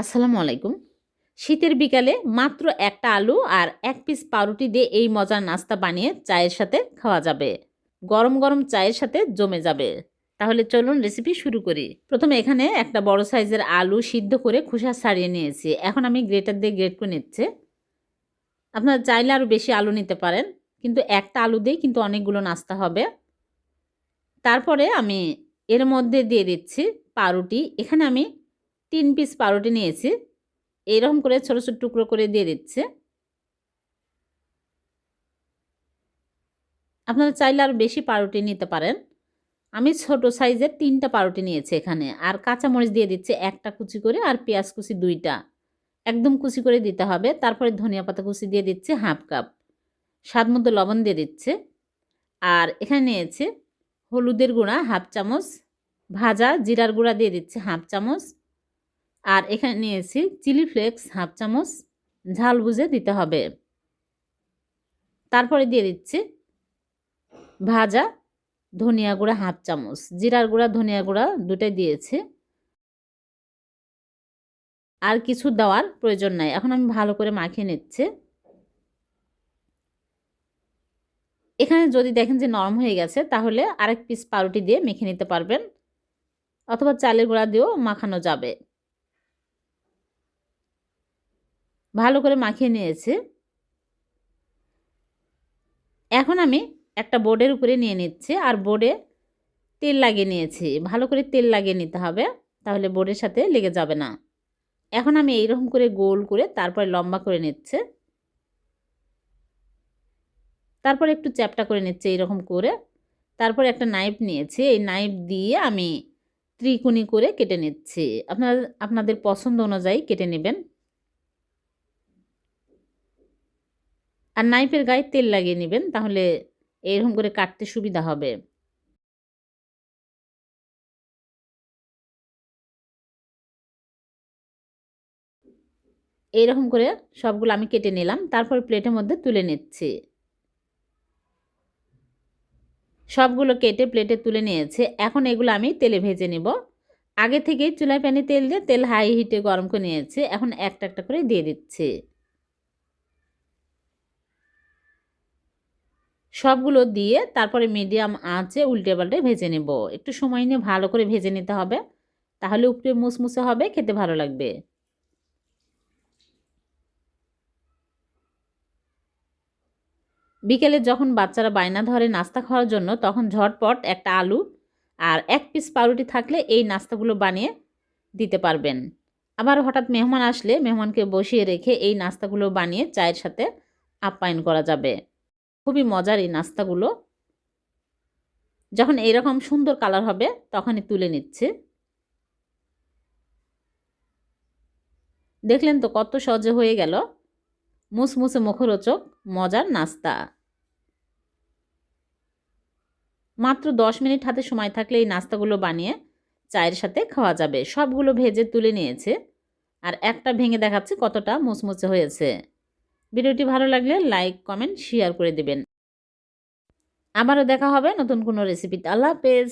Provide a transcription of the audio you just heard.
আসসালামু আলাইকুম। শীতের বিকালে মাত্র একটা আলু আর এক পিস পাউরুটি দিয়ে এই মজার নাস্তা বানিয়ে চায়ের সাথে খাওয়া যাবে। গরম গরম চায়ের সাথে জমে যাবে। তাহলে চলুন রেসিপি শুরু করি। প্রথমে এখানে একটা বড় সাইজের আলু সিদ্ধ করে খোসা ছাড়িয়ে নিয়েছি। এখন আমি গ্রেটার দিয়ে গ্রেট করে নিচ্ছে। আপনারা চাইলে আরও বেশি আলু নিতে পারেন, কিন্তু একটা আলু দিয়েই কিন্তু অনেকগুলো নাস্তা হবে। তারপরে আমি এর মধ্যে দিয়ে দিচ্ছি পাউরুটি। এখানে আমি তিন পিস পাউরুটি নিয়েছি। এইরকম করে ছোটো ছোটো টুকরো করে দিয়ে দিচ্ছে। আপনারা চাইলে আরও বেশি পাউরুটি নিতে পারেন। আমি ছোট সাইজের তিনটা পাউরুটি নিয়েছি এখানে। আর কাঁচামরিচ দিয়ে দিচ্ছে একটা কুচি করে আর পেঁয়াজ কুচি দুইটা। একদম কুচি করে দিতে হবে। তারপরে ধনিয়া পাতা কুচি দিয়ে দিচ্ছে হাফ কাপ। স্বাদ মতো লবণ দিয়ে দিচ্ছে। আর এখানে নিয়েছে হলুদের গুঁড়া হাফ চামচ। ভাজা জিরার গুঁড়া দিয়ে দিচ্ছে হাফ চামচ। আর এখানে নিয়েছি চিলি ফ্লেক্স হাফ চামচ, ঝাল বুঝে দিতে হবে। তারপরে দিয়ে দিচ্ছি ভাজা ধনিয়া গুঁড়া হাফ চামচ, জিরার গুঁড়া, ধনিয়া গুঁড়া দুটাই দিয়েছি। আর কিছু দেওয়ার প্রয়োজন নাই, এখন আমি ভালো করে মাখিয়ে নিচ্ছি। এখানে যদি দেখেন যে নরম হয়ে গেছে, তাহলে আরেক পিস পাউরুটি দিয়ে মেখে নিতে পারবেন, অথবা চালের গুঁড়া দিয়েও মাখানো যাবে। ভালো করে মাখিয়ে নিয়েছে। এখন আমি একটা বোর্ডের উপরে নিয়ে নিচ্ছি আর বোর্ডে তেল লাগিয়ে নিয়েছি। ভালো করে তেল লাগিয়ে নিতে হবে, তাহলে বোর্ডের সাথে লেগে যাবে না। এখন আমি এইরকম করে গোল করে তারপরে লম্বা করে নিচ্ছে। তারপর একটু চ্যাপটা করে নিচ্ছে এইরকম করে। তারপর একটা নাইফ নিয়েছি, এই নাইফ দিয়ে আমি ত্রিকুণি করে কেটে নিচ্ছি। আপনার, আপনাদের পছন্দ অনুযায়ী কেটে নেবেন। আর নাইফের গায়ে তেল লাগিয়ে নেবেন, তাহলে এরকম করে কাটতে সুবিধা হবে। এইরকম করে সবগুলো আমি কেটে নিলাম, তারপর প্লেটের মধ্যে তুলে নিচ্ছি। সবগুলো কেটে প্লেটে তুলে নিয়েছে। এখন এগুলো আমি তেলে ভেজে নেব। আগে থেকেই চুলায় প্যানে তেল দিয়ে তেল হাই হিটে গরম করে নিয়েছে। এখন একটা একটা করে দিয়ে দিচ্ছে। সবগুলো দিয়ে তারপরে মিডিয়াম আঁচে উল্টে পাল্টে ভেজে নেব। একটু সময় নিয়ে ভালো করে ভেজে নিতে হবে। তাহলে উপরে মুসমুসে হবে, খেতে ভালো লাগবে। বিকেলে যখন বাচ্চারা বায়না ধরে নাস্তা খাওয়ার জন্য, তখন ঝটপট একটা আলু আর এক পিস পাউরুটি থাকলে এই নাস্তাগুলো বানিয়ে দিতে পারবেন। আবার হঠাৎ মেহমান আসলে, মেহমানকে বসিয়ে রেখে এই নাস্তাগুলো বানিয়ে চায়ের সাথে আপ্যায়ন করা যাবে। খুবই মজার এই নাস্তাগুলো। যখন এইরকম সুন্দর কালার হবে, তখনই তুলে নিচ্ছে। দেখলেন তো কত সহজে হয়ে গেল। মুসমুসে মুখরোচক, মজার নাস্তা। মাত্র দশ মিনিট হাতে সময় থাকলে এই নাস্তাগুলো বানিয়ে চায়ের সাথে খাওয়া যাবে। সবগুলো ভেজে তুলে নিয়েছে। আর একটা ভেঙে দেখাচ্ছে কতটা মুচমুচে হয়েছে। ভিডিওটি ভালো লাগলে লাইক, কমেন্ট শেয়ার করে দেবেন। আবারও দেখা হবে নতুন কোনো রেসিপিতে আল্লাহ হাফেজ।